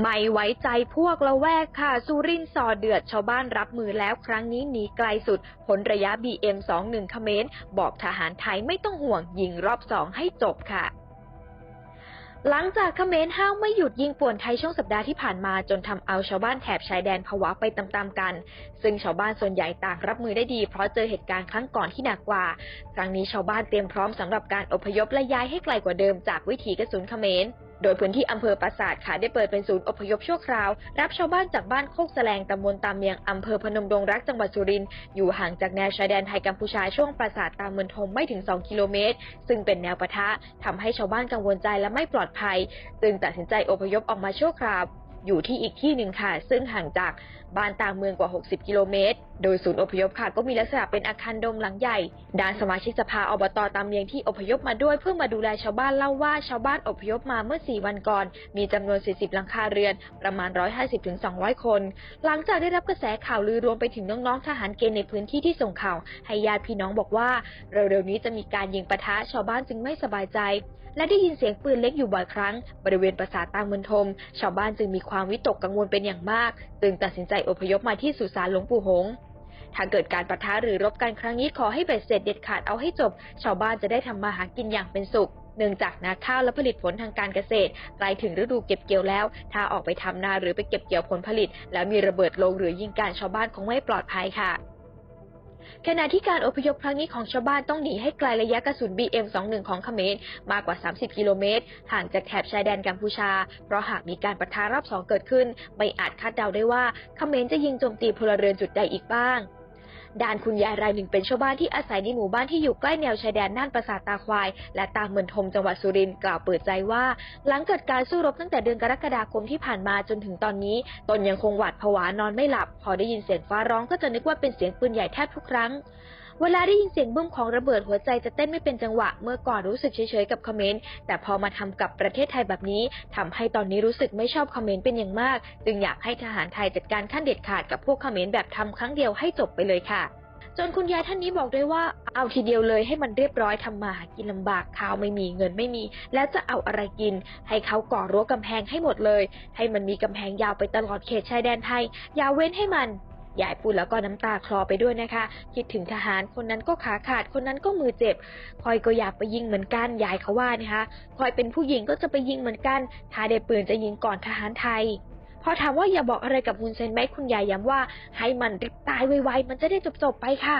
ไม่ไว้ใจพวกละแวกค่ะสุรินทร์สอเดือดชาวบ้านรับมือแล้วครั้งนี้หนีไกลสุดผลระยะ BM21 เขมรบอกทหารไทยไม่ต้องห่วงยิงรอบสองให้จบค่ะหลังจากเขมรห้าวไม่หยุดยิงป่วนไทยช่วงสัปดาห์ที่ผ่านมาจนทำเอาชาวบ้านแถบชายแดนผวาไปตามๆกัน ซึ่งชาวบ้านส่วนใหญ่ต่างรับมือได้ดีเพราะเจอเหตุการณ์ครั้งก่อนที่หนักกว่า ครั้งนี้ชาวบ้านเตรียมพร้อมสำหรับการอพยพและย้ายให้ไกลกว่าเดิมจากวิถีกระสุนเขมร โดยพื้นที่อำเภอปราสาทค่ะได้เปิดเป็นศูนย์อพยพชั่วคราว รับชาวบ้านจากบ้านโคกแสลงตำบลตามเมียงอำเภอพนมดงรักจังหวัดสุรินทร์อยู่ห่างจากแนวชายแดนไทยกัมพูชาช่วงปราสาทตามเมืองทมไม่ถึง 2 กิโลเมตร ซึ่งเป็นแนวปะทะทำให้ชาวบ้านกังวลใจและไม่ปลอดภัย จึงตัดสินใจอพยพออกมาชั่วคราว อยู่ที่อีกที่หนึ่งค่ะ ซึ่งห่างจากบ้านต่างเมืองกว่า 60 กิโลเมตร โดยศูนย์อพยพค่ะ ก็มีลักษณะเป็นอาคารโดมหลังใหญ่ด้านสมาชิกสภาอบตตามเมียงที่อพยพมาด้วยเพื่อมาดูแลชาวบ้านเล่าว่าชาวบ้านอพยพมาเมื่อ 4 วันก่อน มีจำนวน 40 หลังคาเรือน ประมาณ 150-200 คน หลังจากได้รับกระแสข่าวลือรวมไปถึงน้องๆทหารเกณฑ์ในพื้นที่ที่ส่งข่าวให้ญาติพี่น้องบอกว่า เร็วๆนี้จะมีการยิงปะทะชาวบ้านจึงไม่สบายใจ และได้ยินเสียงปืนเล็กอยู่บ่อยครั้ง บริเวณปราสาทตางเมืองทม ชาวบ้านจึงมีความความวิตกกังวลเป็นอย่างมาก จึงตัดสินใจอพยพมาที่สุสานหลวงปู่หงส์ถ้าเกิดการปะทะหรือรบกันครั้งนี้ขอให้เบ็ดเสร็จเด็ดขาดเอาให้จบ ชาวบ้านจะได้ทำมาหากินอย่างเป็นสุขเนื่องจากนาข้าวและผลิตผลทางการเกษตรใกล้ถึงฤดูเก็บเกี่ยวแล้ว ถ้าออกไปทำนาหรือไปเก็บเกี่ยวผลผลิต แล้วมีระเบิดลงหรือยิงการชาวบ้านคงไม่ปลอดภัยค่ะ ขณะที่การอพยพครั้งนี้ของชาวบ้านต้องหนีให้ไกลระยะกระสุน BM21 ของเขมรมากกว่า 30 กิโลเมตร ห่างจากแถบชายแดนกัมพูชา เพราะหากมีการปะทะรอบสองเกิดขึ้น ไม่อาจคาดเดาได้ว่าเขมรจะยิงโจมตีพลเรือนจุดใดอีกบ้าง ด้านคุณยายรายหนึ่งเป็นชาวบ้านที่อาศัยในหมู่บ้านที่อยู่ใกล้แนวชายแดนน่านประสาทตาควาย และตามเมือนทมจังหวัดสุรินทร์กล่าวเปิดใจว่า หลังเกิดการสู้รบตั้งแต่เดือนกรกฎาคมที่ผ่านมาจนถึงตอนนี้ ตนยังคงหวาดผวานอนไม่หลับ พอได้ยินเสียงฟ้าร้องก็จะนึกว่าเป็นเสียงปืนใหญ่แทบทุกครั้ง เวลาได้ยินเสียงบึ้มของระเบิดหัวใจจะเต้นไม่เป็นจังหวะ เมื่อก่อนรู้สึกเฉยๆกับคอมเขมรแต่พอมาทำกับประเทศไทยแบบนี้ทำให้ตอนนี้รู้สึกไม่ชอบคอมเขมรเป็นอย่างมาก จึงอยากให้ทหารไทยจัดการขั้นเด็ดขาดกับพวกคอมเขมรแบบทำครั้งเดียวให้จบไปเลยค่ะจนคุณยายท่านนี้บอกด้วยว่าเอาทีเดียวเลยให้มันเรียบร้อยทำมาหากินลำบากข้าวไม่มีเงินไม่มี แล้วจะเอาอะไรกิน ให้เขาก่อรั้วกำแพงให้หมดเลย ให้มันมีกำแพงยาวไปตลอดเขตชายแดนไทยอย่าเว้นให้มัน ยายพูดแล้วก็น้ำตาคลอไปด้วยนะคะ คิดถึงทหารคนนั้นก็ขาขาดคนนั้นก็มือเจ็บพลอยก็อยากไปยิงเหมือนกันยายเขาว่านะคะพลอยเป็นผู้หญิงก็จะไปยิงเหมือนกัน ถ้าได้ปืนจะยิงก่อนทหารไทยพอถามว่าอย่าบอกอะไรกับฮุนเซนไหมคุณยายย้ำว่าให้มันรีบตายไวๆมันจะได้จบๆไปค่ะ